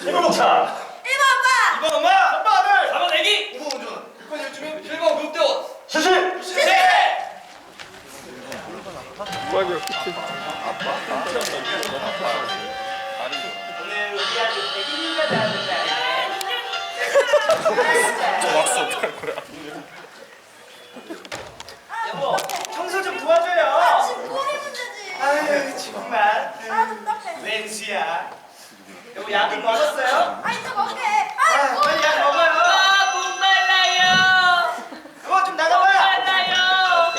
김은복차 1번 아빠! 2번 엄마! 3번 아들 4번 애기! 5번 운전 6번 요즘에 7번 교육대원! 시시 세! 오늘 우리 아들 날이야. 여보 청소 좀 도와줘요! 아, 지금 꼬리 문제지. 아유 정말 아. 웬수야 여보 약을 먹었어요? 아, 이제 먹게. 아 아, 빨리 약 먹어요 아, 못 말라요. 여보 좀 나가봐요 말라요. 아,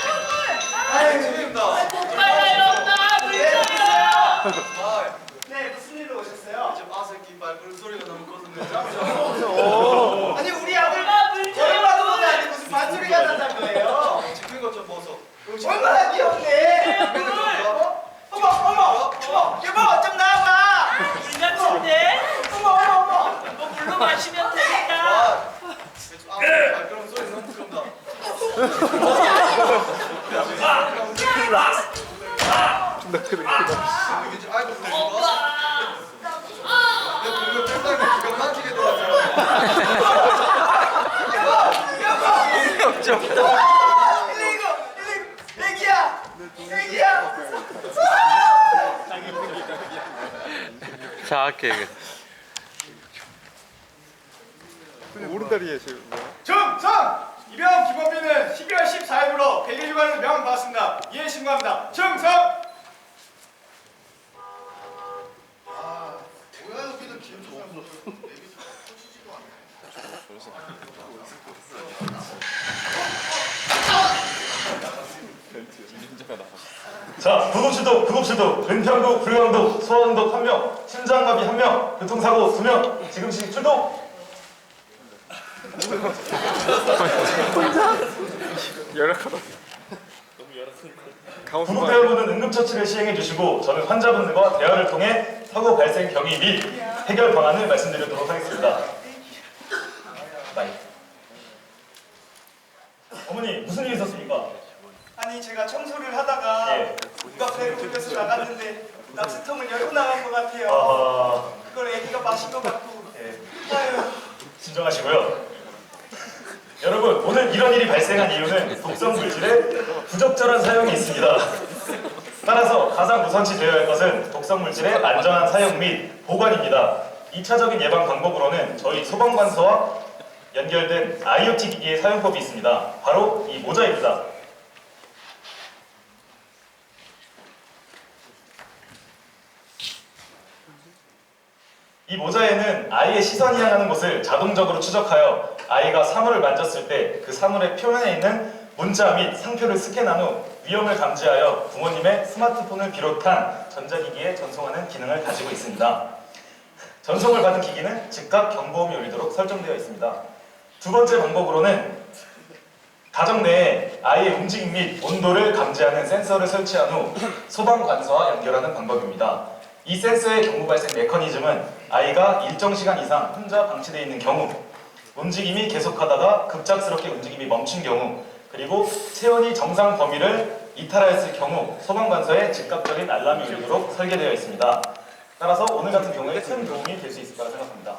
꿀꿀. 아유 죄송합니다 못 말라요. 나네 물려요. 누구세요? 네 무슨 일로 오셨어요? 지금 아새끼 말그릇 소리가 너무 커서 깜짝 아니 우리 아들 나 물려요. 얼마나 보지 아니 무슨 반소리가 난다는 거예요 짚은 거좀 벗어 얼마나 귀엽네 어머 어머 어머 어머 여보 좀 나와봐 물 같은데? 어머 어머 어머 뭐 물로 마시면 되겠다. 아 말그릇 소리 너무 큰다 이거 들어가잖아 일리고 일리고 애기야 애기야 정확해. 오른다리에 지금 충성! 입영 기본비는 12월 14일부로 100일 휴가를 명받습니다. 이해 신고합니다. 충성! 아 뭐야 여기는 기름 없어. 터지지도 않네 자 구급실도 구급실도 은평구 불광도 소원도 1명 심장마비 1명 교통사고 2명 지금씩 출동 열악하다. 구급대원분은 응급처치를 시행해 주시고 저는 환자분들과 대화를 통해 사고 발생 경위 및 해결 방안을 말씀드리도록 하겠습니다 마이. 어머니 무슨 일 있었습니까? 아니 제가 청소를 하다가 예. 배를 돌려서 나갔는데 납치통을 열고 나간 것 같아요 아, 그걸 애기가 마신 것 같고 예. 아유 진정하시고요. 여러분 오늘 이런 일이 발생한 이유는 독성 물질의 부적절한 사용이 있습니다. 따라서 가장 우선시 되어야 할 것은 독성 물질의 안전한 사용 및 보관입니다. 2차적인 예방 방법으로는 저희 소방관서와 연결된 IoT 기기의 사용법이 있습니다. 바로 이 모자입니다. 이 모자에는 아이의 시선이 향하는 곳을 자동적으로 추적하여 아이가 사물을 만졌을 때 그 사물의 표면에 있는 문자 및 상표를 스캔한 후 위험을 감지하여 부모님의 스마트폰을 비롯한 전자기기에 전송하는 기능을 가지고 있습니다. 전송을 받은 기기는 즉각 경보음이 울리도록 설정되어 있습니다. 두 번째 방법으로는 가정 내에 아이의 움직임 및 온도를 감지하는 센서를 설치한 후 소방 관서와 연결하는 방법입니다. 이 센서의 경보 발생 메커니즘은 아이가 일정 시간 이상 혼자 방치되어 있는 경우, 움직임이 계속하다가 급작스럽게 움직임이 멈춘 경우, 그리고 체온이 정상 범위를 이탈하였을 경우 소방관서에 즉각적인 알람이 울리도록 설계되어 있습니다. 따라서 오늘 같은 경우에 큰 도움이 될 수 있을 거라 생각합니다.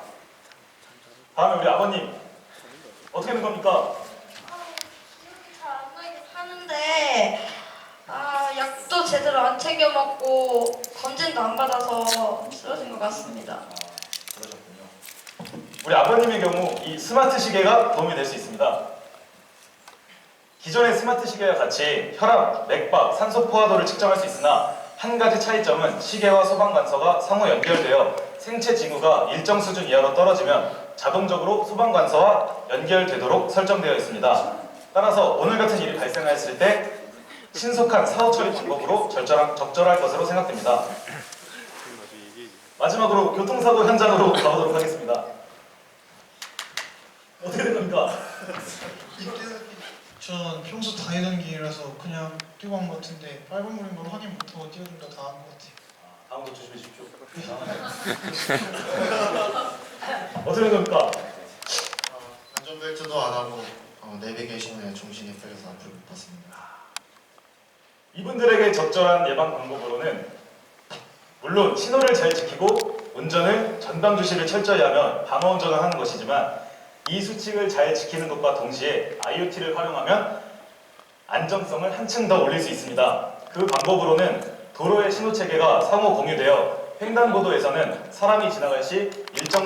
다음에 우리 아버님 어떻게 된 겁니까? 이렇게 잘안 나게 사는데 아 약도 제대로 안 챙겨 먹고 검진도 안 받아서 쓰러진 것 같습니다. 그러셨군요. 우리 아버님의 경우 이 스마트 시계가 도움이 될 수 있습니다. 기존의 스마트 시계와 같이 혈압, 맥박, 산소 포화도를 측정할 수 있으나 한 가지 차이점은 시계와 소방 관서가 상호 연결되어 생체 징후가 일정 수준 이하로 떨어지면 자동적으로 소방 관서와 연결되도록 설정되어 있습니다. 따라서 오늘 같은 일이 발생하였을 때 신속한 사후 처리 방법으로 절절한, 적절할 것으로 생각됩니다. 마지막으로 교통사고 현장으로 가보도록 하겠습니다. 어떻게 된 겁니까? 저는 평소 다니던 길이라서 그냥 뛰고 한것 같은데 빨간불인 걸 확인 못하고 뛰어들다 다 한 것 같아요. 다음도 조심해 주십시오. 어떻게 된 겁니까? 안전벨트도 안 하고 어, 내비게이션에 정신이 풀려서 앞을 못 봤습니다. 이분들에게 적절한 예방 방법으로는 물론 신호를 잘 지키고 운전을 전방 주시를 철저히 하면 방어 운전을 하는 것이지만 이 수칙을 잘 지키는 것과 동시에 IoT를 활용하면 안정성을 한층 더 올릴 수 있습니다. 그 방법으로는 도로의 신호 체계가 상호 공유되어 횡단보도에서는 사람이 지나갈 시 일정 속